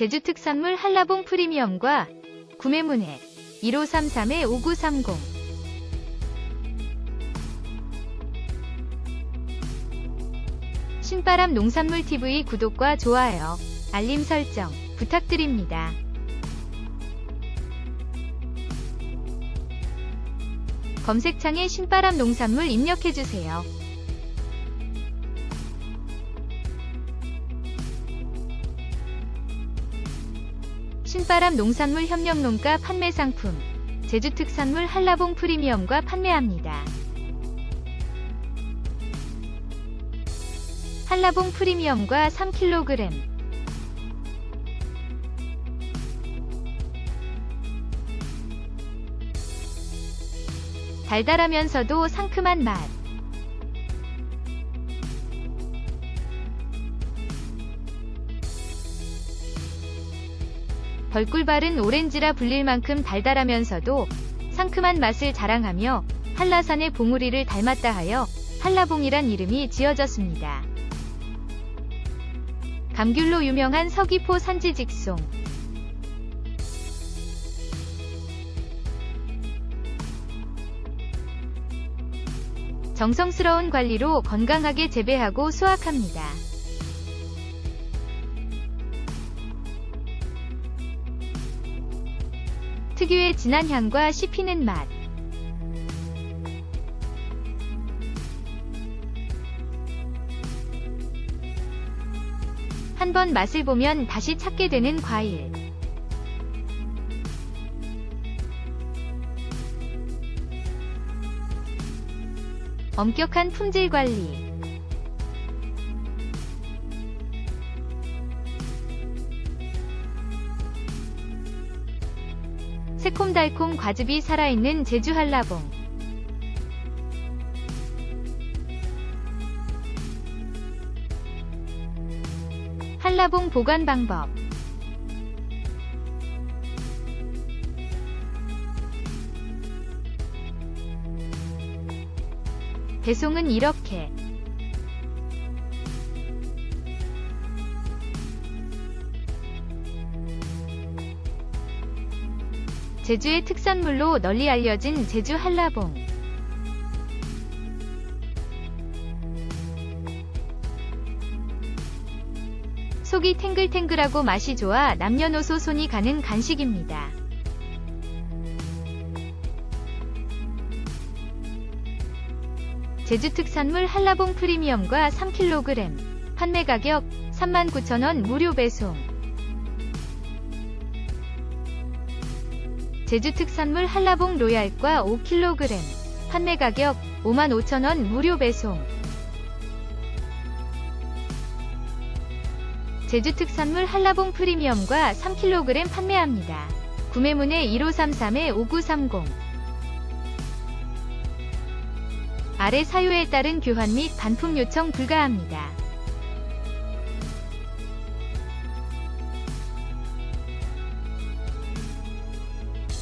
제주 특산물 한라봉 프리미엄과 구매 문의 1533-5930 신바람 농산물 TV 구독과 좋아요, 알림 설정 부탁드립니다. 검색창에 신바람 농산물 입력해주세요. 신바람 농산물 협력농가 판매 상품 제주 특산물 한라봉 프리미엄과 판매합니다. 한라봉 프리미엄과 3kg 달달하면서도 상큼한 맛 벌꿀발은 오렌지라 불릴 만큼 달달하면서도 상큼한 맛을 자랑하며 한라산의 봉우리를 닮았다 하여 한라봉이란 이름이 지어졌습니다. 감귤로 유명한 서귀포 산지 직송 정성스러운 관리로 건강하게 재배하고 수확합니다. 특유의 진한 향과 씹히는 맛. 한 번 맛을 보면 다시 찾게 되는 과일. 엄격한 품질 관리. 새콤달콤 과즙이 살아있는 제주 한라봉. 한라봉 보관 방법. 배송은 이렇게. 제주의 특산물로 널리 알려진 제주 한라봉. 속이 탱글탱글하고 맛이 좋아 남녀노소 손이 가는 간식입니다. 제주 특산물 한라봉 프리미엄과 3kg 판매 가격 39,000원 무료 배송 제주 특산물 한라봉 로얄과 5kg 판매 가격 55,000원 무료 배송 제주 특산물 한라봉 프리미엄과 3kg 판매합니다. 구매 문의 1533-5930 아래 사유에 따른 교환 및 반품 요청 불가합니다.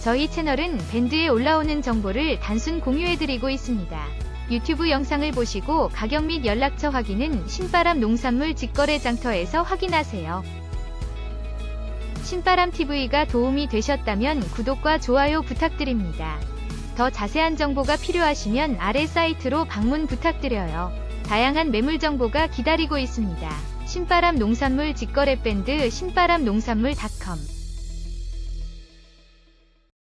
저희 채널은 밴드에 올라오는 정보를 단순 공유해드리고 있습니다. 유튜브 영상을 보시고 가격 및 연락처 확인은 신바람 농산물 직거래 장터에서 확인하세요. 신바람 TV가 도움이 되셨다면 구독과 좋아요 부탁드립니다. 더 자세한 정보가 필요하시면 아래 사이트로 방문 부탁드려요. 다양한 매물 정보가 기다리고 있습니다. 신바람 농산물 직거래 밴드 신바람 농산물닷컴